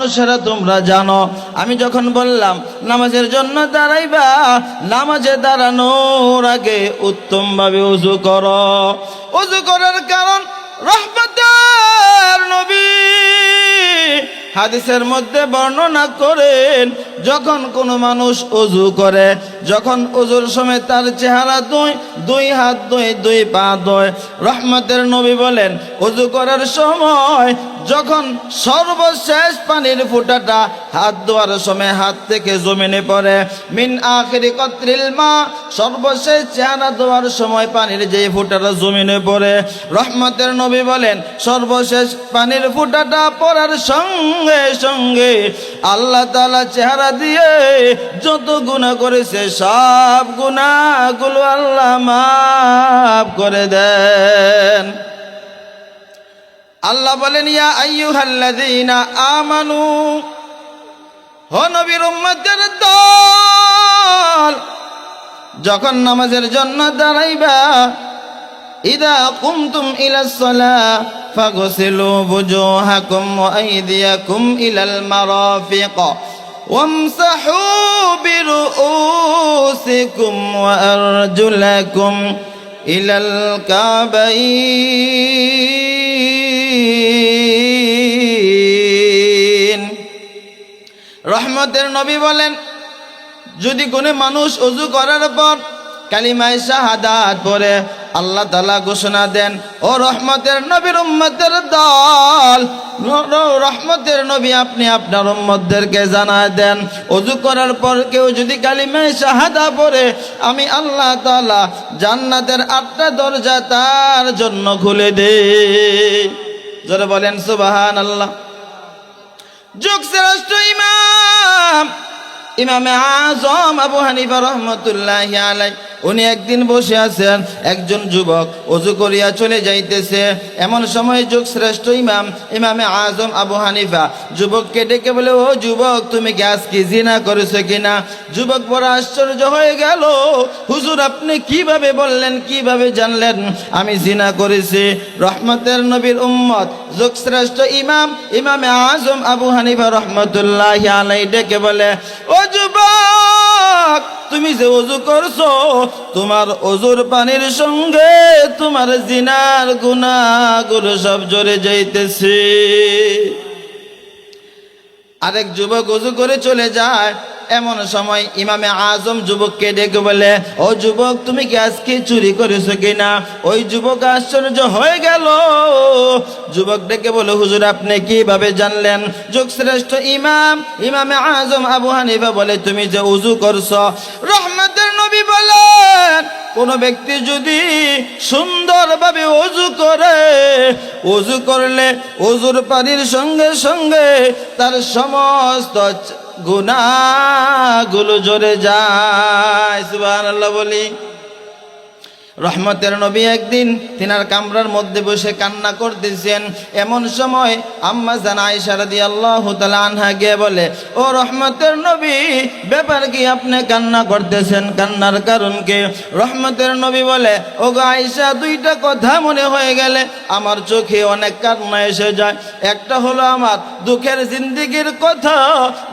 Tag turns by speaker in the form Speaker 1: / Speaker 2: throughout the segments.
Speaker 1: মানুষেরা তোমরা জানো। আমি যখন বললাম, নামাজের জন্য দাঁড়াইবা, নামাজে দাঁড়ানোর আগে উত্তম ভাবে উজু করো। উজু করার কারণ রহমতের নবী। হাদিসের মধ্যে বর্ণনা করেন, যখন কোনো মানুষ অজু করে, যখন অজুর সময় তার চেহারা দুই দুই হাত দুই দুই পা দয় রহমতের নবী বলেন অজু করার সময় যখন সর্বশেষ পানির ফুটাটা হাত ধোয়ার সময় হাত থেকে জমিনে পড়ে, মিন আখিরি কত্রিল মা, সর্বশেষ চেহারা ধোয়ার সময় পানির যে ফুটাটা জমিনে পড়ে। রহমতের নবী বলেন, সর্বশেষ পানির ফুটাটা পড়ার সঙ্গে সঙ্গে আল্লাহ তালা চেহারা দিয়ে যত গুণা করেছে, সব গুণাগুলো আল্লাহ মাফ করে দেন। আল্লাহ বলেন, ইয়া আইয়ুহাল্লাযীনা আমানু, ও নবীর উম্মতের দল, যখন নামাজের জন্য দাঁড়াইবা, ইদা কুমতুম ইলাস সালাহ ফাগসিলু বুজুহাকুম ওয়া আইদিয়াকুম ইলাল মারাফিক, ওয়ামসাহু বিরুউসিকুম ওয়া আরজুলাকুম ইলাল কাবাইন রহমতের নবী বলেন, যদি কোনো মানুষ অজু করার পর কালিমায় শাহাদাত পরে আল্লাহ তালা ঘোষণা দেন, ও রহমতের নবীর উম্মতের দল, রহমতের নবী আপনি আপনার উম্মতদেরকে জানায় দেন। অজু করার পর কেউ যদি কালিমায় শাহাদা পড়ে, আমি আল্লাহ তালা জান্নাতের আটটা দরজা তার জন্য খুলে দে বলেন সুবাহান আল্লাহ যুগ ইমাম। ইমামে আজম আবু হানিফা রহমতুল্লাহ আলাই উনি একদিন বসে আছেন, একজন যুবক অজু করিয়া চলে যাইতেছে। এমন সময় যুগ শ্রেষ্ঠ ইমাম, ইমামে আজম আবু হানিফা, যুবককে ডেকে বলে, ও যুবক, তুমি কি আজকে জিনা করেছ কিনা? যুবক বড় আশ্চর্য হয়ে গেল, হুজুর, আপনি কীভাবে বললেন, কীভাবে জানলেন? আমি জিনা করেছি। রহমতের নবীর উম্মত, যুগ শ্রেষ্ঠ ইমাম, ইমামে আজম আবু হানিফা রহমতুল্লাহ আলাই ডেকে বলে, ও যুবক তুমি যে অজু করছ, তোমার অজুর পানির সঙ্গে তোমার জিনার গুনাগুলো সব জড়ে যাইতেছে। আরেক যুবক অজু করে চলে যায় এমন সময় ইমামে আজম যুবককে ডেকে বলে, ও যুবক, তুমি কি আজকে চুরি করেছ কিনা? ওই যুবক আশ্চর্য হয়ে গেল। যুবক ডেকে বলে, হুজুর, আপনি কীভাবে জানলেন? যুগশ্রেষ্ঠ ইমাম, ইমামে আজম আবু হানিফা বলে, তুমি যে উজু করছ। রহমতের নবী বলেন, কোন ব্যক্তি যদি সুন্দরভাবে অজু করে অজু করলে অজুর পানির সঙ্গে সঙ্গে তার সমস্ত গুণাগুলো জোরে যায় সুবহানাল্লাহ বলি। রহমতের নবী একদিন তিনার কামরার মধ্যে বসে কান্না করতেছেন। এমন সময় আম্মা জান আয়েশা রাদিয়াল্লাহু তাআলা আনহা গিয়ে বলে, ও রহমতের নবী, ব্যাপার কি আপনি কান্না করতেছেন? কান্নার কারণ কি? রহমতের নবী বলে ও গো আয়েশা, দুইটা কথা মনে হয়ে গেলে আমার চোখে অনেক কান্না এসে যায়। একটা হলো আমার দুঃখের জিন্দিগির কথা,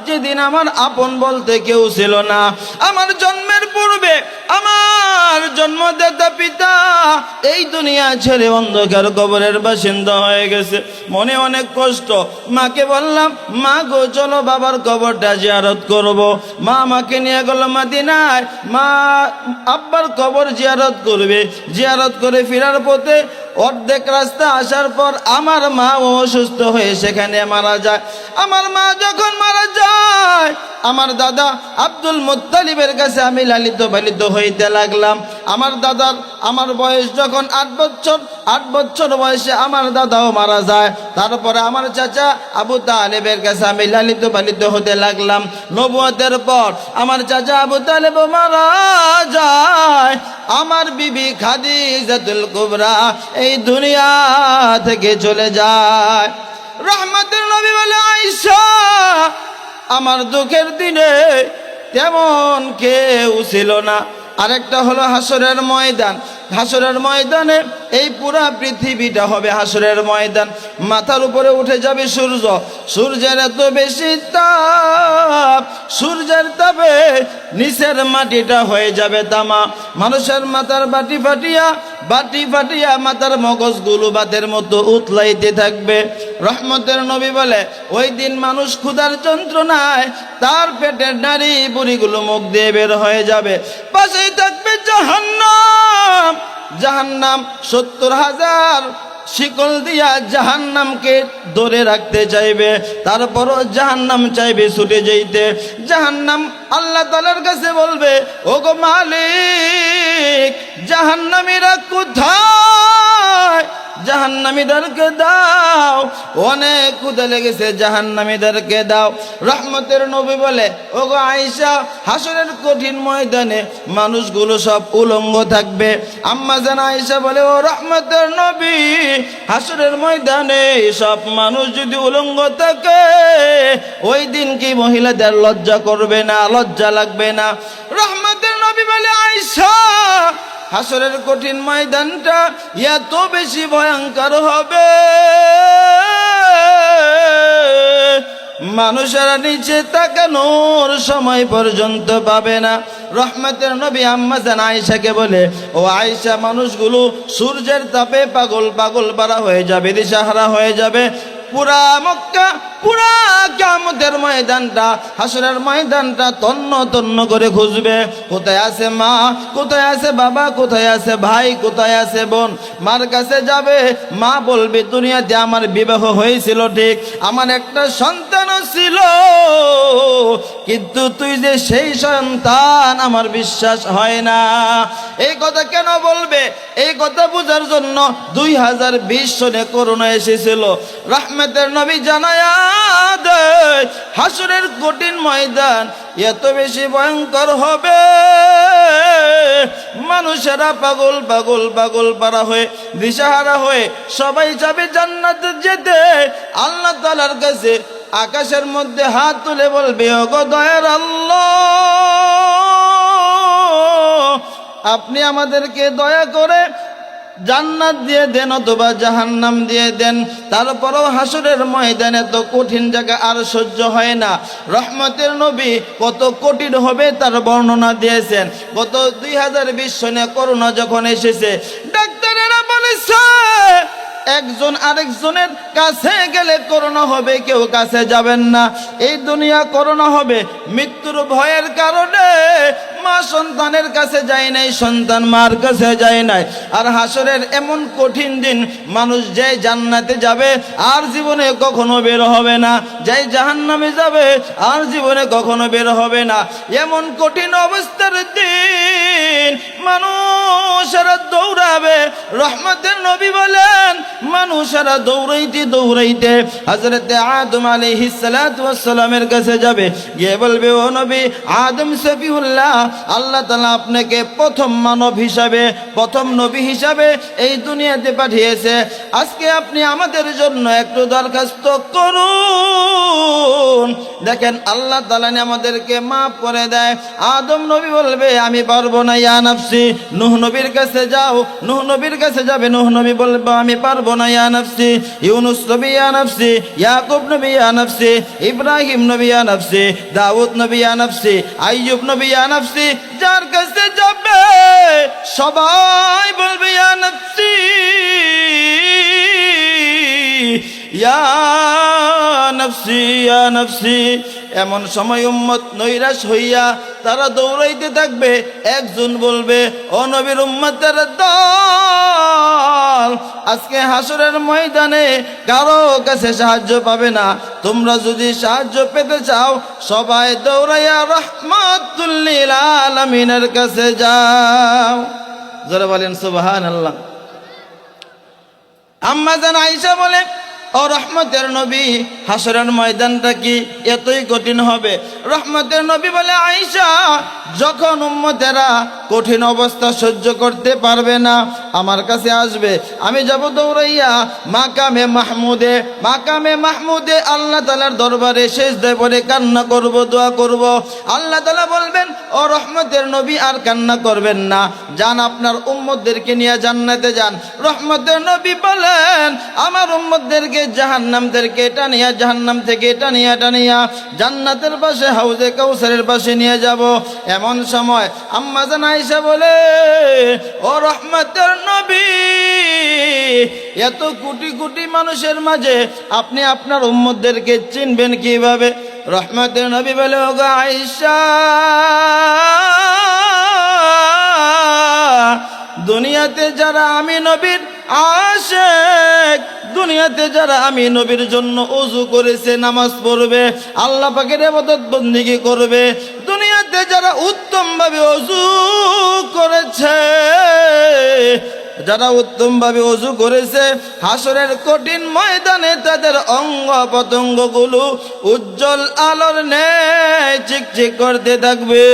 Speaker 1: যেদিন আমার আপন বলতে কেউ ছিল না। আমার জন্মের পূর্বে আমার জন্মদাতা পিতা, এই দুনিয়া ছেড়ে অন্ধকার কবরের বাসিন্দা হয়ে গেছে। মনে অনেক কষ্ট। মাকে বললাম, মা গো, চলো বাবার কবরটা জিয়ারত করব। মা আমাকে নিয়ে গেল মাদিনায়। মা আব্বার কবর জিয়ারত করবে। জিয়ারত করে ফেরার পথে অর্ধেক রাস্তা আসার পর আমার মা অসুস্থ হয়ে সেখানে মারা যায়। আমার মা যখন মারা যায়, আমার দাদা আব্দুল মুত্তালিবের কাছে আমি লালিত পালিত হইতে লাগলাম। আমার দাদার, আমার বয়স যখন আট বছর আট বছর বয়সে আমার দাদাও মারা যায়। তারপরে আমার চাচা আবু তালেবের কাছে আমি লালিত পালিত হতে লাগলাম। নবুয়তের পর আমার চাচা আবু তালেব মারা যায়। আমার বিবি খাদি খাদিজাতুল কুবরা এই দুনিয়া থেকে চলে যায়। রহমতের নবী বলে আইসা আমার দুঃখের দিনে তেমন কেউ ছিল না। আরেকটা হলো হাসরের ময়দান। হাসরের ময়দানে এই পুরা পৃথিবীটা হবে হাসরের ময়দান। মাথার উপরে উঠে যাবে সূর্য। সূর্যের এত বেশি তাপ, সূর্যের তাপে নিচের মাটিটা হয়ে যাবে তামা। মানুষের মাথার বাটি ফাটিয়া বাটি ফাটিয়া মাথার মগজগুলো বাতের মতো উতলাইতে থাকবে। রহমতের নবী বলে, ওই দিন মানুষ ক্ষুধার যন্ত্রণায় তার পেটের নারী বুড়িগুলো মুখ দিয়ে বের হয়ে যাবে। পাশেই থাকবে জাহান্নাম। জাহান্নাম সত্তর হাজার শিকল দিয়া জাহান্নামকে ধরে রাখতে চাইবে, তারপরও জাহান্নাম চাইবে ছুটে যেতে জাহান্নাম আল্লাহ তালার কাছে বলবে ও গো মালিক, জাহান্নামীরা কোথায়? জাহান্নামীদেরকে দাও। অনেক কুদে লেগেছে জাহান্নামীদেরকে দাও। রহমতের নবী বলে ও গো আয়েশা, হাসরের কঠিন ময়দানে মানুষগুলো সব উলঙ্গ থাকবে। আম্মা জান আয়েশা বলে, ও রহমতের নবী, হাসরের ময়দানে সব মানুষ যদি উলঙ্গ থাকে, ওই দিন কি মহিলাদের লজ্জা করবে না, লজ্জা লাগবে না? রহমতের নবী বলে হাসরের কঠিন ময়দানটা এত বেশি ভয়ঙ্কর হবে। মানুষেরা নিচে তাকানোর সময় পর্যন্ত পাবে না। রহমতের নবী আম্মাজান আয়েশাকে বলে, ও আয়েশা, মানুষগুলো সূর্যের তাপে পাগল পাগল পারা হয়ে যাবে, দিশাহারা হয়ে যাবে। পুরা মক্কা, পুরা কামতের ময়দানটা, হাসরের ময়দানটা তন্ন তন্ন করে খুঁজবে কোথায় আছে মা? কোথায় আছে বাবা? কোথায় আছে ভাই? কোথায় আছে বোন? মার কাছে যাবে। মা বলবে, দুনিয়াতে আমার বিবাহ হয়েছিল ঠিক। আমার একটা সন্তানও ছিল। কিন্তু তুই যে সেই সন্তান, আমার বিশ্বাস হয় না। এই কথা কেন বলবে? এই কথা বোঝার জন্য দুই হাজার বিশ সনে করোনা এসেছিল। রাহমেতের নবী জানায়া হাসুরের কঠিন ময়দান এত বেশি ভয়ঙ্কর হবে। মানুষেরা পাগল পাগল পাগল পারা হয়ে, দিশাহারা হয়ে সবাই যাবে জান্নাতে যেতে। আল্লাহ তালার কাছে আকাশের মধ্যে হাত তুলে বলবে, ওগো দয়ার আল্লাহ, আপনি আমাদেরকে দয়া করে জান্নাত দিয়ে দেন অথবা জাহান্নাম দিয়ে দেন। তারপরেও হাসুরের ময়দানে তো কঠিন জায়গা আর সহ্য হয় না। রহমতের নবী কত কঠিন হবে তার বর্ণনা দিয়েছেন। গত দুই হাজার বিশ সনে করোনা যখন এসেছে, ডাক্তারেরা বলেছে একজন আরেকজনের কাছে গেলে করোনা হবে, কেউ কাছে যাবেন না। এই দুনিয়া করোনা হবে, মৃত্যুর ভয়ের কারণে মা সন্তানের কাছে যায় নাই, সন্তান মার কাছে যায় নাই। আর হাসরের এমন কঠিন দিন, মানুষ যে জান্নাতে যাবে, আর জীবনে কখনো বের হবে না। যাই জাহান্নামে যাবে, আর জীবনে কখনো বের হবে না। এমন কঠিন অবস্থার দিন, মানুষেরা দৌড়াবে। রহমতের নবী বলেন, মানুষেরা দৌড়াইতে দৌড়াইতে হজরতে আদম সালাতু ওয়াস কাছে যাবে। গিয়ে বলবে, ও নবী, আদম সফিউল্লাহ আল্লাহ তাআলা আপনাকে প্রথম মানব হিসাবে, প্রথম নবী হিসাবে এই দুনিয়াতে পাঠিয়েছে। আজকে আপনি আমাদের জন্য একটু দরখাস্ত করুন। দেখেন, আল্লাহ তাআলা আমাদেরকে মাফ করে দেয়। আদম নবী বলবে, আমি পারব না, ইয়া নাফসি। নূহ নবীর কাছে যাও। নূহ নবীর কাছে যাবে। নূহ নবী বলবে, আমি পারব না, ইয়া নাফসি। ইউনুস নবী, ইয়া নাফসি। ইয়াকুব নবী, ইয়া নাফসি। ইব্রাহিম নবী, ইয়া নাফসি। দাউদ নবী, ইয়া নাফসি। আইয়ুব নবী, ইয়া নাফসি। যার কাছে যাবে, সবাই বলবে, ইয়া নাফসি, ইয়া নফসি ইয়া নফসি। এমন সময় উম্মত নৈরাশ হইয়া তারা দৌড়াইতে থাকবে। একজন বলবে অনবীর নবীর উম্মতের দল আজকে হাসরের ময়দানে কারও কাছে সাহায্য পাবে না। তোমরা যদি সাহায্য পেতে চাও, সবাই দৌড়াইয়া রহমাতুল্লিল কাছে যাও। যারা বলেন সুবাহান আল্লাহ আম্মা আইসা বলে, ও রহমতের নবী, হাসরের ময়দানটা কি এতই কঠিন হবে? রহমতের নবী বলে আইসা যখন উম্মতেরা কঠিন অবস্থা সহ্য করতে পারবে না আমার কাছে আসবে। আমি যাব দৌড়াইয়া মাকামে মাহমুদে মাকামে মাহমুদে আল্লাহ তালার দরবারে শেষ দেয় পরে কান্না করব, দোয়া করব। আল্লাহ তালা বলবেন, ও রহমতের নবী, আর কান্না করবেন না। যান আপনার উম্মতদেরকে নিয়ে জান্নাতে যান। রহমতের নবী বলেন, আমার উম্মতদেরকে জাহান্নামদেরকে টানিয়া, জাহান্নাম থেকে টানিয়া টানিয়া জান্নাতের পাশে, হাউজে কাউসারের পাশে নিয়ে যাব। এমন সময় আম্মা জান বলে, ও রহমতের নবী। এত কোটি কোটি মানুষের মাঝে আপনি আপনার উম্মতদেরকে চিনবেন কীভাবে? রহমতের নবী বলে ও দুনিয়াতে যারা আমি নবীর আশেক, দুনিয়াতে যারা আমি নবীর জন্য অজু করেছে, নামাজ পড়বে, আল্লাহ পাকের এবাদত বন্দিগি করবে যারা উত্তম ভাবে অজু করেছে, যারা উত্তমভাবে অজু করেছে, হাসরের কঠিন ময়দানে তাদের অঙ্গ পতঙ্গগুলো উজ্জ্বল আলোর ন্যায় চিকচিক করতে থাকবে।